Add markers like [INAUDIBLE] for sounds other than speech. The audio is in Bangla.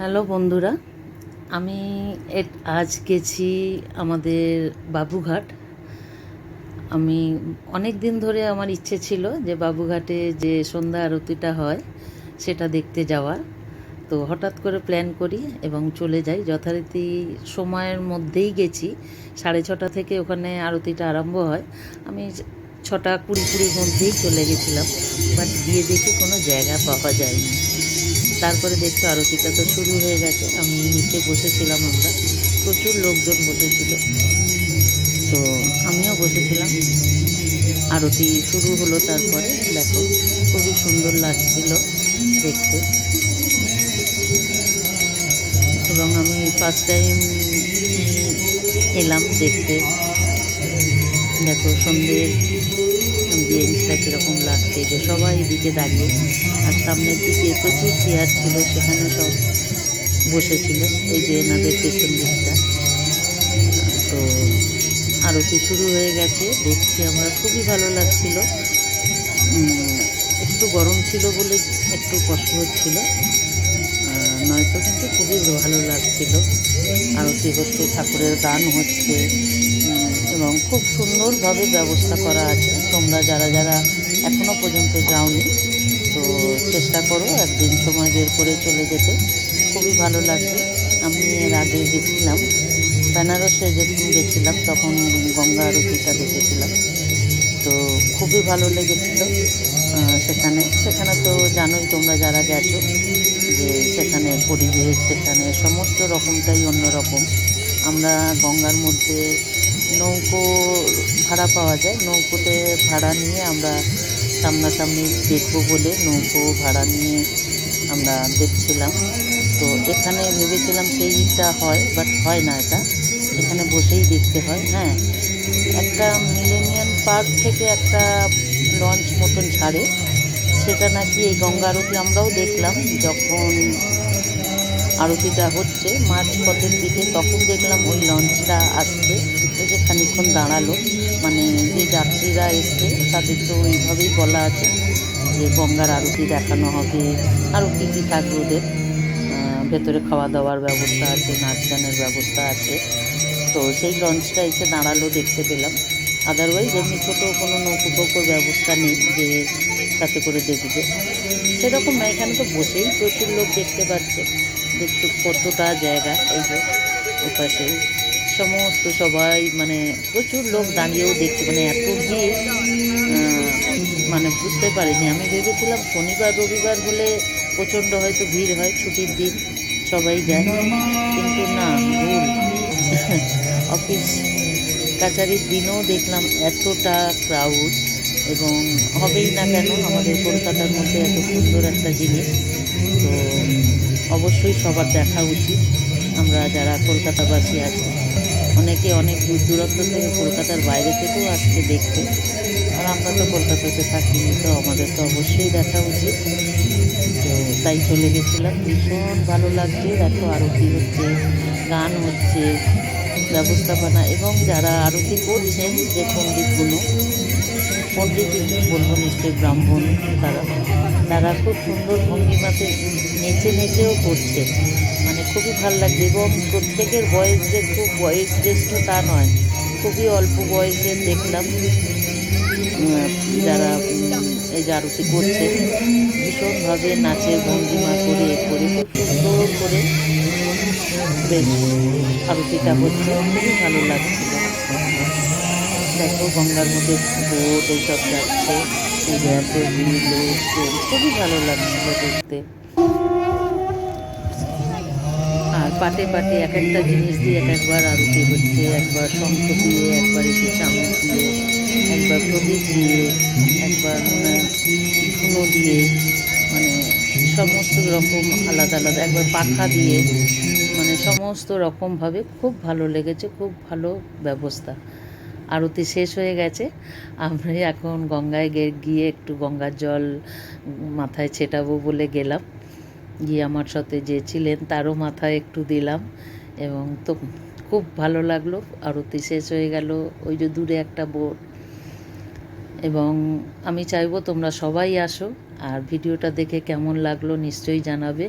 হ্যালো বন্ধুরা, আমি আজ গেছি আমাদের বাবুঘাট। আমি অনেক দিন ধরে আমার ইচ্ছে ছিল যে বাবুঘাটে যে সন্ধ্যা আরতিটা হয় সেটা দেখতে যাওয়ার। তো হঠাৎ করে প্ল্যান করি এবং চলে যাই। যথারীতি সময়ের মধ্যেই গেছি। সাড়ে ছটা থেকে ওখানে আরতিটা আরম্ভ হয়। আমি ছটা কুড়ি কুড়ির মধ্যেই চলে গেছিলাম বাট গিয়ে দেখি কোনো জায়গা পাওয়া যায়নি। তারপরে দেখছ আরতিটা তো শুরু হয়ে গেছে। আমি নিচে বসেছিলাম আমরা। প্রচুর লোকজন বসেছিল। তো আমিও বসেছিলাম। আরতি শুরু হলো তারপরে। দেখো, খুবই সুন্দর লাগছিল দেখতে। এবং আমি ফার্স্ট টাইম এলাম দেখতে। দেখো, সন্ধ্যের বিয়েটা কীরকম লাগছে, যে সবাই এদিকে দাঁড়িয়ে আর সামনের দিকে প্রচুর চেয়ার ছিল সেখানে সব বসেছিল, এই যে এনাদের পেছন দিকটা। তো আরতি শুরু হয়ে গেছে, দেখছি আমরা, খুবই ভালো লাগছিল। একটু গরম ছিল বলে একটু কষ্ট হচ্ছিল। নয়তো কিন্তু খুবই ভালো লাগছিল। আরতি হচ্ছে ঠাকুরের গান হচ্ছে। এবং খুব সুন্দরভাবে ব্যবস্থা করা আছে। তোমরা যারা যারা এখনও পর্যন্ত যাওনি, তো চেষ্টা করো একদিন সময় বের করে চলে যেতে। খুবই ভালো লাগবে। আমি এর আগে গেছিলাম। বেনারসে যখন গেছিলাম, তখন গঙ্গা আরতিটা দেখেছিলাম। তো খুবই ভালো লেগেছিল সেখানে। সেখানে তো জানোই তোমরা যারা গেছো, যে সেখানে পরিবেশ, সেখানে সমস্ত রকমটাই অন্যরকম। আমরা গঙ্গার মধ্যে নৌকো ভাড়া পাওয়া যায়। নৌকোতে ভাড়া নিয়ে আমরা সামনাসামনি দেখব বলে নৌকো ভাড়া নিয়ে আমরা দেখছিলাম। তো এখানে ভেবেছিলাম সেইটা হয় বাট হয় না এটা। এখানে বসেই দেখতে হয় হ্যাঁ। একটা মিলেনিয়াম পার্ক থেকে একটা লঞ্চ মতন ছাড়ে। সেটা নাকি এই গঙ্গা আরতি আমরাও দেখলাম। যখন আরতিটা হচ্ছে মাঝ পথের দিকে, তখন দেখলাম ওই লঞ্চটা আসছে। এই দাঁড়াল মানে যে যাত্রীরা এসছে, তাদের তো ওইভাবেই বলা আছে যে গঙ্গার আরতি দেখানো হবে, আরও কী কী থাকবে ওদের ভেতরে খাওয়া দাওয়ার ব্যবস্থা আছে নাচ গানের ব্যবস্থা আছে। তো সেই লঞ্চটা এসে দাঁড়াল, দেখতে পেলাম। আদারওয়াইজ এমনি ছোটো কোনো নৌকো ফৌকোর ব্যবস্থা নেই যে তাতে করে দেখবে সেরকম না, এখানে তো বসেই প্রচুর লোক দেখতে পাচ্ছে। দেখছ কতটা জায়গা, এই যে ওপাশে সমস্ত সবাই মানে প্রচুর লোক দাঁড়িয়েও দেখছে মানে এত ভিড় মানে বুঝতে পারিনি। আমি ভেবেছিলাম শনিবার, রবিবার হলে প্রচণ্ড হয়তো ভিড় হয়, ছুটির দিন সবাই যায়। কিন্তু না [LAUGHS] অফিস কাছারির দিনেও দেখলাম এতটা ক্রাউড এবং হবেই না কেন, আমাদের কলকাতার মধ্যে এত সুন্দর একটা জিনিস। তো অবশ্যই সবার দেখা উচিত। আমরা যারা কলকাতাবাসী আছি, অনেকে অনেক দূর দূরত্ব থেকে কলকাতার বাইরে থেকেও আসছে দেখতে। আর আমরা তো কলকাতাতে থাকি তো আমাদের তো অবশ্যই দেখা উচিত। তো তাই চলে গেছিলাম। ভীষণ ভালো লাগছে, দেখো আরতি হচ্ছে, গান হচ্ছে ব্যবস্থাপনা এবং যারা আরতি করছেন যে পণ্ডিতগুলো, পণ্ডিত বলব নিশ্চয় ব্রাহ্মণ, তারা তারা খুব সুন্দর ভঙ্গিমাতে নেচে নেচেও করছে মানে খুবই ভালো লাগছে এবং প্রত্যেকের বয়স যে খুব বয়স জ্যেষ্ঠ তা নয়। খুবই অল্প বয়সে দেখলাম। যারা এই আরতি করছে, ভীষণভাবে নাচের ভঙ্গিমা করে করে সুন্দর করে বেশ আরতিটা হচ্ছে, খুবই ভালো লাগছিল দেখো গঙ্গার মধ্যে বোট এইসব যাচ্ছে খুবই ভালো লাগছিল দেখতে। আর পাটে পাটে এক একটা জিনিস দিয়ে এক একবার আরতি হচ্ছে, একবার শঙ্খ দিয়ে, একবার একটু চামচ দিয়ে। প্রদীপ দিয়ে একবার মনে ধুনো দিয়ে মানে সমস্ত রকম আলাদা আলাদা, একবার পাখা দিয়ে মানে সমস্ত রকমভাবে খুব ভালো লেগেছে, খুব ভালো ব্যবস্থা। আরতি শেষ হয়ে গেছে। আমরা এখন গঙ্গায় গিয়ে একটু গঙ্গার জল মাথায় ছেটাবো বলে গেলাম। গিয়ে আমার সাথে যে ছিলেন তারও মাথায় একটু দিলাম এবং তো খুব ভালো লাগল। আরতি শেষ হয়ে গেল। ওই যে দূরে একটা বোট। এবং আমি চাইব তোমরা সবাই আসো আর ভিডিওটা দেখে কেমন লাগল নিশ্চয়ই জানাবে।